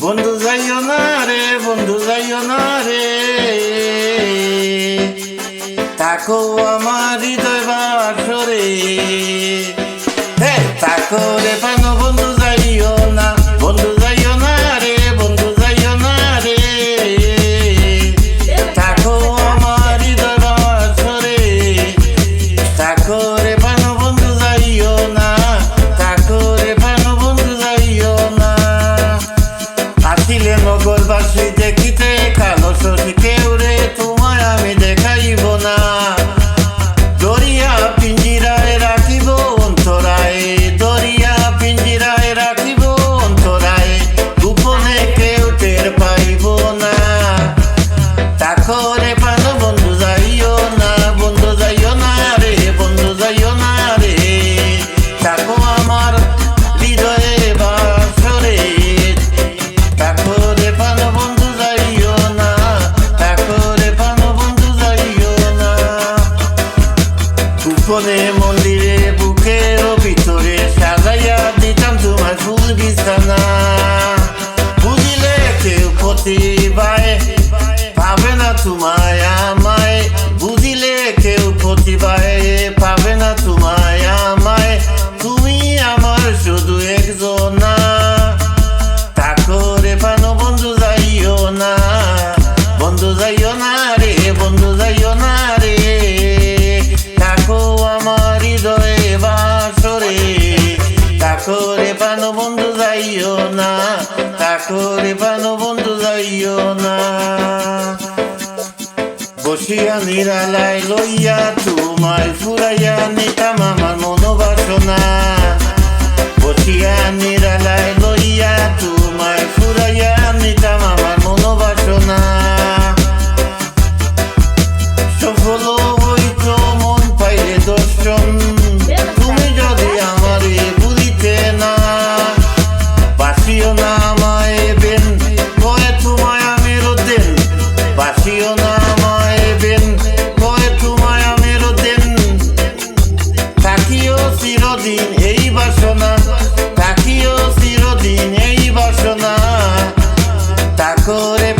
বন্ধু যাইও না রে, বন্ধু যাইও না রে। তাকো আমার হৃদয় বাসরে। হে, তাকো রে পানো বন্ধু যাইও জীবনে মন্দিরে, বুকে ও ভিতরে সাজাইয়া দিতাম তোমার ফুল বিছানা। বুঝিলে কেউ প্রতিবায় ভাবে না তোমায় বন্ধু যাইও না ঠাকুরে বানো বন্ধু যাইও না। বসিয়া নিরালায় লইয়া তোমায় ফুরাইয়া নিতাম আমার মনোবাসনা। চিরদিন এই বাসনা। থাকিও চিরদিন এই বাসনা। তা করে